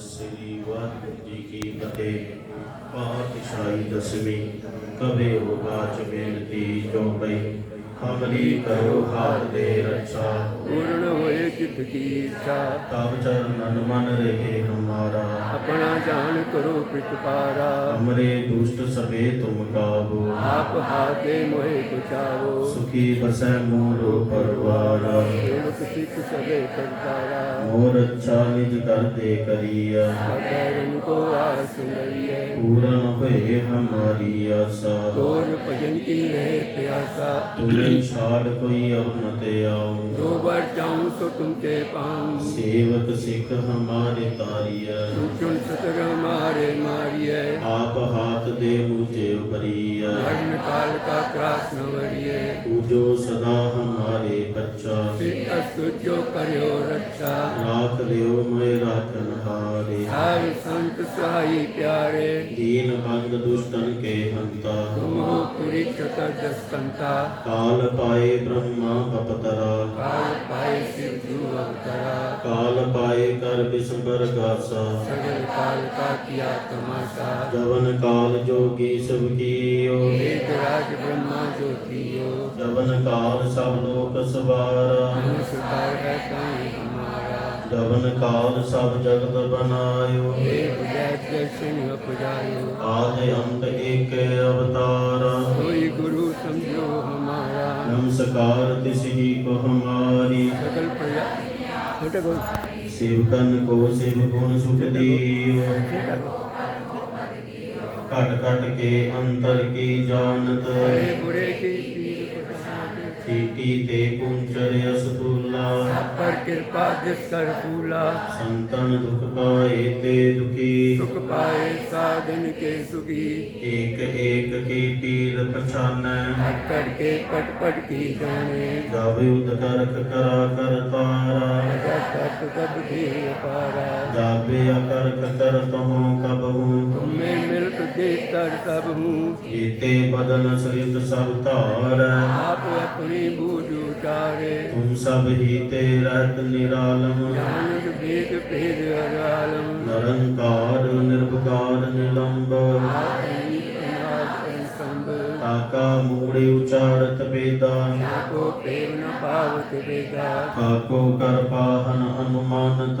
श्री वाहगुरु की फतेह। पातशाही दसवीं कवे होगा चमेल दी चौबई हमली करो हाथ दे रक्षा। पूर्ण होए चित की इच्छा। तब चरणन मन रहे हमारा। अपना जान करो पिटकारा हमरे दुष्ट सबे तुम काबो। आप हाथे मोहे बचाओ। सुखी बसै मोरो परवारा। सुख सबे करतारा ਸਭੇ ਮੋਰ ਅੱਛਾ ਨਿਜ ਕਰਦੇ ਕਰੀਆ। ਸਦਰਨ ਕੋ ਆਸ ਲਈਏ ਪੂਰਨ ਹੋਏ ਹਮਾਰੀ ਆਸਾ। ਤੋਰ ਭਜਨ ਕੀ ਹੈ ਪਿਆਸਾ। ਤੁਮੇ ਛਾੜ ਕੋਈ ਅਵ ਨ ਤੇ ਆਉ। ਜੋ ਬਰ ਚਾਹੂੰ ਸੋ ਤੁਮ ਤੇ ਪਾਉਂ। ਸੇਵਕ ਸਿੱਖ ਹਮਾਰੇ ਤਾਰੀਆ ਚੁਣ ਸਤਰ ਮਾਰੇ ਮਾਰੀਏ ਆਪ ਹਾਥ ਦੇ ਮੁਝੇ ਉਪਰੀਆ ਧਰਮ ਕਾਲ ਕਾ ਕ੍ਰਾਸ ਨ ਵਰੀਏ ਪੂਜੋ ਸਦਾ ਹਮਾਰੇ ਬੱਚਾ। असुचो करियो रक्षा। रात रियो मैं रातन हारे हर संत सहाय प्यारे। दीन बंद दुष्टन के हंता ਚਤਾ ਜਸੰਤਾ ਕਾਲ ਪਾਏ ਬ੍ਰਹਮਾ ਅਪਤਰਾ ਕਾਲ ਪਾਏ ਸਿਵ ਜੂ ਅਵਤਾਰਾ ਕਾਲ ਪਾਏ ਕਰ ਬਿਸੰਬਰ ਗਾਸਾ ਸਗਲ ਕਾਲ ਕਾ ਕੀਆ ਤਮਾਸ਼ਾ ਜਵਨ ਕਾਲ ਜੋਗੀ ਸਭ ਕੀਓ ਏਕ ਰਾਜ ਬ੍ਰਹਮਾ ਜੋਤੀਓ ਜਵਨ ਕਾਲ ਸਭ ਲੋਕ ਸਵਾਰਾ ਅਨੁਸਤਾਰ ਹੈ ਤਾਈ ਹਮਾਰਾ ਜਵਨ ਕਾਲ ਸਭ ਜਗਤ ਬਨਾਇਓ ਏਕ ਜੈ ਜੈ ਸਿੰਘ ਉਪਜਾਇਓ ਆਦਿ ਅੰਤ ਏਕ ਅਵਤਾਰ सकार तिसही को हमारी सेवकन को सेव गुण सुख देव कट कट के अंतर की जानत। बुरे की ਕੀਤੀ ਤੇ ਪੁੰਚਰ ਅਸਤੂਲਾ। ਪਰ ਕਿਰਪਾ ਜਿਸ ਕਰ ਫੂਲਾ। ਸੰਤਨ ਦੁਖ ਪਾਏ ਤੇ ਦੁਖੀ। ਸੁਖ ਪਾਏ ਸਾਧਨ ਕੇ ਸੁਖੀ। ਏਕ ਏਕ ਕੀਤੀ ਰਪਛਾਨੈ ਕਰ ਕੇ ਪਟ ਪਟ ਕੀ ਜਾਣੇ। ਗਾਵੇ ਉਦ ਕਰਕ ਕਰਾ ਕਰ ਤਾਰਾ। ਜਗਤ ਸਭ ਦੀ ਅਪਾਰਾ ਗਾਵੇ ਅਕਰ ਕਤਰ ਤਹੋਂ ਕਬੂ बेतर सब हूँ जीते बदन सहित सब तार आप अपनी बूझ उतारे तुम सब जीते रहत निरालम। भेद भेद अरालम। निरंकार निर्भकार निलंब। काका मूड़े उचारत वेदा। काको प्रेम न पावत वेदा। काको कर पाहन अनुमानत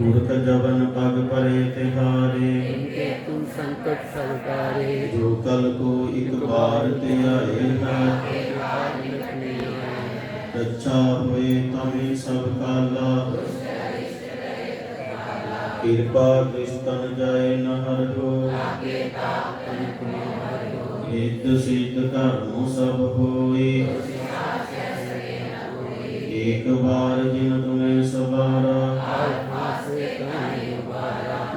ਪੂਰਤ ਜਵਨ ਪਗ ਪਰੇ ਤੇ ਹਾਰੇ। ਤੁਮ ਸੰਕਟ ਸਰਕਾਰੇ ਜੋ ਕਲ ਕੋ ਇਕ ਬਾਰ ਤੇ ਆਏ ਹੈ ਰੱਛਾ ਹੋਏ ਤਮੇ ਸਭ ਕਾਲਾ। ਕਿਰਪਾ ਕ੍ਰਿਸ਼ਨ ਜਾਏ ਨਹਰ ਹੋ ਆਗੇ ਤਾ ਤਨ ਕੋ ਨਿਤ ਸਿੱਧ ਧਰਮ ਸਭ ਹੋਏ। ਏਕ ਵਾਰ ਜਿਨ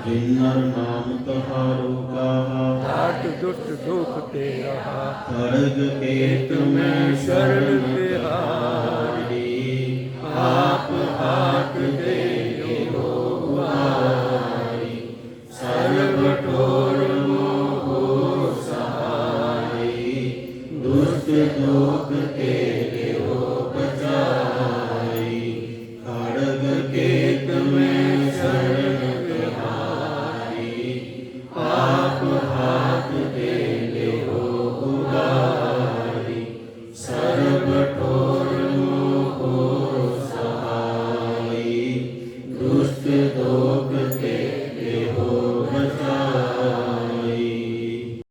किन्नर नाम तहारो कहा ठाट दुष्ट दुख ते रहा खड़ग के तुम्हें शरण बिहारी आप हाट दे सर्वठोर मोह सहारी दुष्ट दुख तेरा